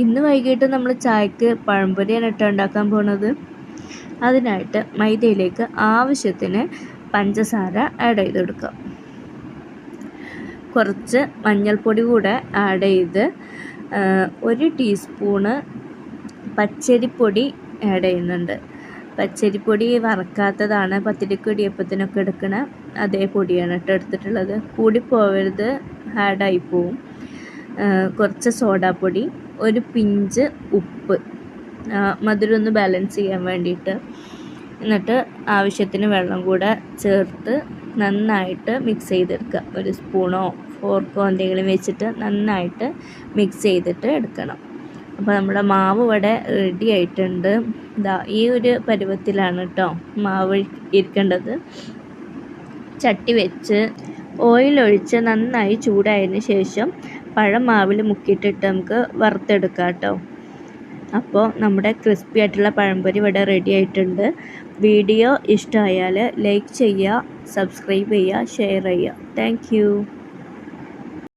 ഇന്ന് വൈകിട്ട് നമ്മൾ ചായക്ക് പഴംപൊരിയാണ് ഇട്ട് ഉണ്ടാക്കാൻ പോണത്. അതിനായിട്ട് മൈദയിലേക്ക് ആവശ്യത്തിന് പഞ്ചസാര ആഡ് ചെയ്ത് കൊടുക്കുക കുറച്ച് മഞ്ഞൾപ്പൊടി കൂടെ ആഡ് ചെയ്ത് ഒരു ടീസ്പൂണ് പച്ചരിപ്പൊടി ആഡ് ചെയ്യുന്നുണ്ട്. പച്ചരിപ്പൊടി വറക്കാത്തതാണ് പത്തിരിക്ക് ഇടിയപ്പത്തിനൊക്കെ എടുക്കണ അതേ പൊടിയാണ് കേട്ടോ എടുത്തിട്ടുള്ളത്. കൂടിപ്പോവരുത് പോവരുത് ഹാർഡായി പോവും. കുറച്ച് സോഡാപ്പൊടി ഒരു പിഞ്ച് ഉപ്പ്. മധുരം ഒന്ന് ബാലൻസ് ചെയ്യാൻ വേണ്ടിയിട്ട്. എന്നിട്ട് ആവശ്യത്തിന് വെള്ളം കൂടെ ചേർത്ത് നന്നായിട്ട് മിക്സ് ചെയ്തെടുക്കുക. ഒരു സ്പൂണോ ഫോർക്കോ എന്തെങ്കിലും വെച്ചിട്ട് നന്നായിട്ട് മിക്സ് ചെയ്തിട്ട് എടുക്കണം. അപ്പോൾ നമ്മുടെ മാവ് ഇവിടെ റെഡി ആയിട്ടുണ്ട്. ഇതാ ഈ ഒരു പരുവത്തിലാണ് കേട്ടോ മാവ് ഇരിക്കേണ്ടത്. ചട്ടി വെച്ച് ഓയിൽ ഒഴിച്ച് നന്നായി ചൂടായതിന് ശേഷം പഴം മാവിൽ മുക്കിയിട്ടിട്ട് നമുക്ക് വറുത്തെടുക്കാം കേട്ടോ. അപ്പോൾ നമ്മുടെ ക്രിസ്പി ആയിട്ടുള്ള പഴംപൊരി ഇവിടെ റെഡി ആയിട്ടുണ്ട്. വീഡിയോ ഇഷ്ടമായാൽ ലൈക്ക് ചെയ്യുക സബ്സ്ക്രൈബ് ചെയ്യുക ഷെയർ ചെയ്യുക. താങ്ക്